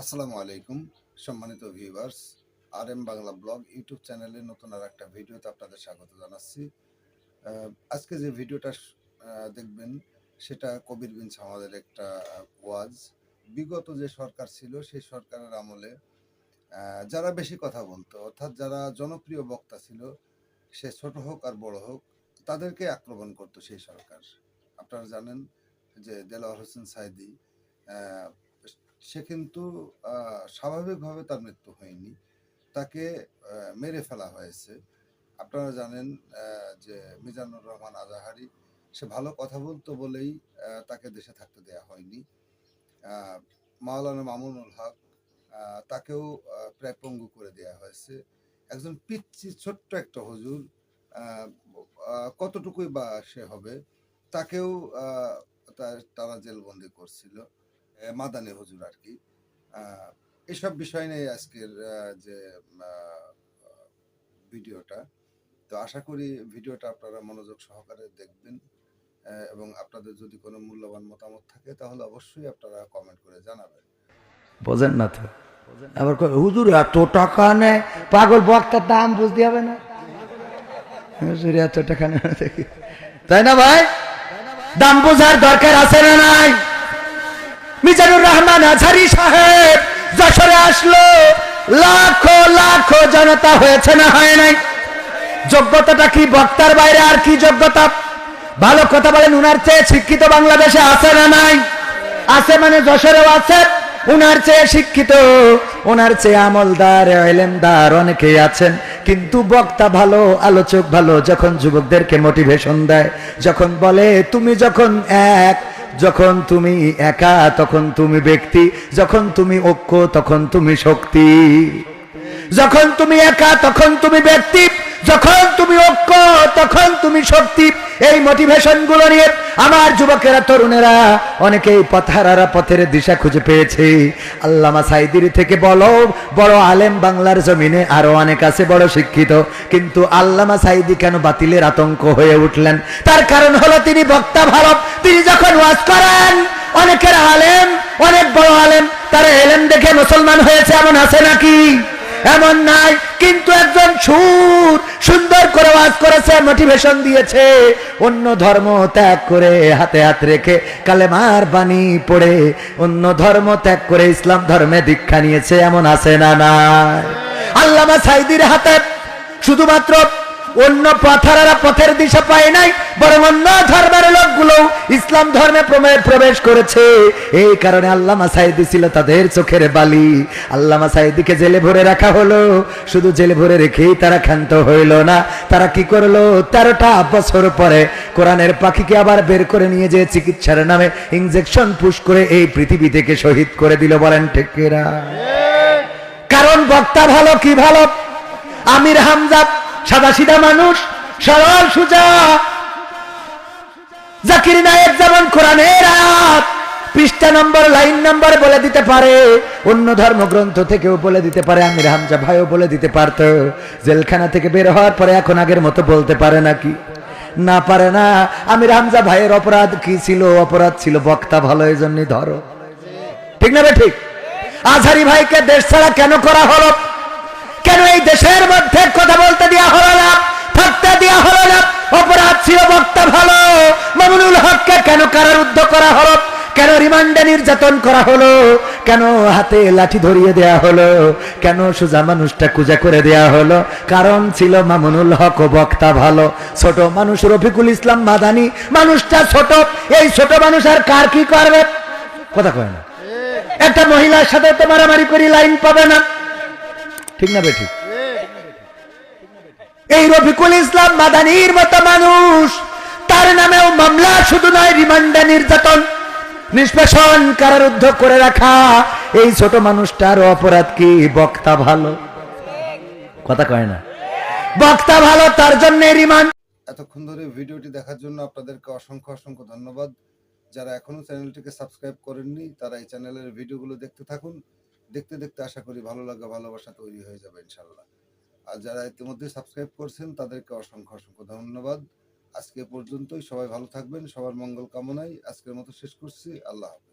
আসসালামু আলাইকুম, সম্মানিত viewers R M Bangla blog YouTube চ্যানেলে নতুন আর একটা ভিডিওতে আপনাদের স্বাগত জানাচ্ছি। আজকে যে ভিডিওটা দেখবেন, সেটা কবির বিন সামাদের একটা ওয়াজ। বিগত যে সরকার ছিল, সেই সরকারের আমলে যারা বেশি কথা বলতো, অর্থাৎ যারা জনপ্রিয় বক্তা ছিল, সে ছোট হোক আর বড় হোক, তাদেরকে আক্রমণ করতো সেই সরকার। আপনারা জানেন যে দেলোয়ার হোসেন সাইদি সে কিন্তু স্বাভাবিকভাবে তার মৃত্যু হয়নি। তাকে মেরে ফেলা হয়েছে। আপনারা জানেন যে মিজানুর রহমান আজাহারি, সে ভালো কথা বলতো বলেই তাকে দেশে থাকতে দেয়া হয়নি। মাওলানা মামুনুল হক তাকেও প্রায় পঙ্গু করে দেয়া হয়েছে। একজন পিচ্ছি ছোট্ট একটা হুজুর কতটুকুই বা সে হবে, তাকেও তারা জেলবন্দি করছিল। মাদানি হুজুর আর কি। এসব বিষয় নিয়ে আজকের যে ভিডিওটা তো আশা করি ভিডিওটা আপনারা মনোযোগ সহকারে দেখবেন এবং আপনাদের যদি কোনো মূল্যবান মতামত থাকে তাহলে অবশ্যই আপনারা কমেন্ট করে জানাবেন। বোঝেন না তো? আবার হুজুর এত টাকা নেয় পাগল বক্তার দাম বুঝতে হবে না? হুজুর এত টাকা নেয় তাই না ভাই? দাম বোঝার দরকার আছে না নাই? মিজানুর রহমান আঝারি সাহেব, যশোরে আসলো। লাখো লাখো জনতা হয়েছে না হয় নাই? যোগ্যতাটা কি বক্তার বাইরে আর কি যোগ্যতা? ভালো কথা বলেন, উনার চেয়ে শিক্ষিত বাংলাদেশে আছে না নাই? আছে মানে যশোরেও আছে, উনার চেয়ে শিক্ষিত। ওনার চেয়ে আমলদার এলেমদার অনেকেই আছেন। কিন্তু বক্তা ভালো, আলোচক ভালো, যখন যুবকদেরকে মোটিভেশন দেয়, যখন বলে, তুমি যখন এক যখন তুমি একা, তখন তুমি ব্যক্তি, যখন তুমি ঐক্য, তখন তুমি শক্তি। যখন তুমি একা, তখন তুমি ব্যক্তি, যখন তুমি ঐক্য, তখন তুমি শক্তি। এই মোটিভেশনগুলো নিয়ে আমার যুবকেরা, তরুণেরা, অনেকেই পথহারারা পথের দিশা খুঁজে পেয়েছে। আল্লামা সাইদির থেকে বলো, বড় আলেম বাংলার জমিনে আরও অনেক আছে, বড় শিক্ষিত। কিন্তু আল্লামা সাইদি কেন বাতিলের আতঙ্ক হয়ে উঠলেন? তার কারণ হলো তিনি বক্তা ভালো তিনি যখন ওয়াজ করেন, অনেকের আলেম, অনেক বড় আলেম, তারা এলেম দেখে মুসলমান হয়েছে, এমন আছে নাকি? এমন নাই, কিন্তু একজন সুর সুন্দর করে ওয়াজ করেছে মোটিভেশন দিয়েছে। অন্য ধর্ম ত্যাগ করে হাতে হাত রেখে কালেমার বাণী পড়ে, অন্য ধর্ম ত্যাগ করে ইসলাম ধর্মে দীক্ষা নিয়েছে, এমন আছে না নাই? আল্লামা সাইদির হাতে শুধুমাত্র অন্য পথারারা পথের দিশা পায় নাই বরং অন্য ধর্মের লোকগুলো ইসলাম ধর্মে প্রবেশ করেছে। এই কারণে আল্লামা সাইদি ছিল তাদের চোখের বালি। আল্লামা সাইদিকে জেলে ভরে রাখা হলো। শুধু জেলে ভরে রেখেই তারা ক্ষান্ত হইল না। তারা কি করল? তেরোটা বছর পরে কোরআনের পাখিকে আবার বের করে নিয়ে যে চিকিৎসার নামে ইনজেকশন পুশ করে এই পৃথিবী থেকে শহীদ করে দিল বলেন ঠেকেরা কারণ বক্তা ভালো কি ভালো? আমির হামজা সাদা সিধা মানুষ, সরল সুজা। জাকির নায়েক যেমন কোরআনের আয়াত, পৃষ্ঠা নম্বর, লাইন নম্বর বলে দিতে পারে, অন্য ধর্মগ্রন্থ থেকেও বলে দিতে পারে, আমির হামজা ভাইও বলে দিতে পারত। জেলখানা থেকে বের হওয়ার পরে এখন আগের মতো বলতে পারে নাকি? না পারে না। আমির হামজা ভাইয়ের অপরাধ কি ছিল? অপরাধ ছিল বক্তা ভালো এই জন্যই ধরো। ঠিক না বে ঠিক? আজহারি ভাইকে দেশ ছাড়া কেন করা হলো? কেন এই দেশের মধ্যে কথা বলতে দেওয়া হলো না? থাকতে দেওয়া হলো না? অপরাধ ছিল, বক্তা ভালো। মামুনুল হককে কেন কারারুদ্ধ করা হলো? কেন রিমান্ডে নির্যাতন করা হলো? কেন হাতে লাঠি ধরিয়ে দেয়া হলো? কেন সোজা মানুষটা কুজা করে দেয়া হলো? কারণ ছিল মামুনুল হক ও বক্তা ভালো। ছোট মানুষ রফিকুল ইসলাম মাদানি। মানুষটা ছোট। এই ছোট মানুষ আর কার কি করবে? কথা কয় না। একটা মহিলার সাথে তো মারামারি করি, লাইন পাবে না। ঠিক না বেঠিক? এই রফিকুল ইসলাম মাদানির মতো মানুষ তার নামেও মামলা শুধু নয় রিমান্ডে নির্যাতন নিষ্পেষণ কারারুদ্ধ করে রাখা। এই ছোট মানুষটার অপরাধ কি? বক্তা ভালো। কথা কয় না। বক্তা ভালো তার জন্য রিমান্ড। এতক্ষণ ধরে ভিডিওটি দেখার জন্য আপনাদেরকে অসংখ্য অসংখ্য ধন্যবাদ। যারা এখনও চ্যানেলটিকে সাবস্ক্রাইব করেননি তারা এই চ্যানেলের ভিডিওগুলো দেখতে থাকুন। দেখতে দেখতে আশা করি ভালো লাগা, ভালোবাসা তৈরি হয়ে যাবে ইনশাল্লাহ আর যারা ইতিমধ্যে সাবস্ক্রাইব করছেন, তাদেরকে অসংখ্য অসংখ্য ধন্যবাদ। আজকে পর্যন্তই। সবাই ভালো থাকবেন, সবার মঙ্গল কামনায় আজকের মতো শেষ করছি। আল্লাহ হাফেজ।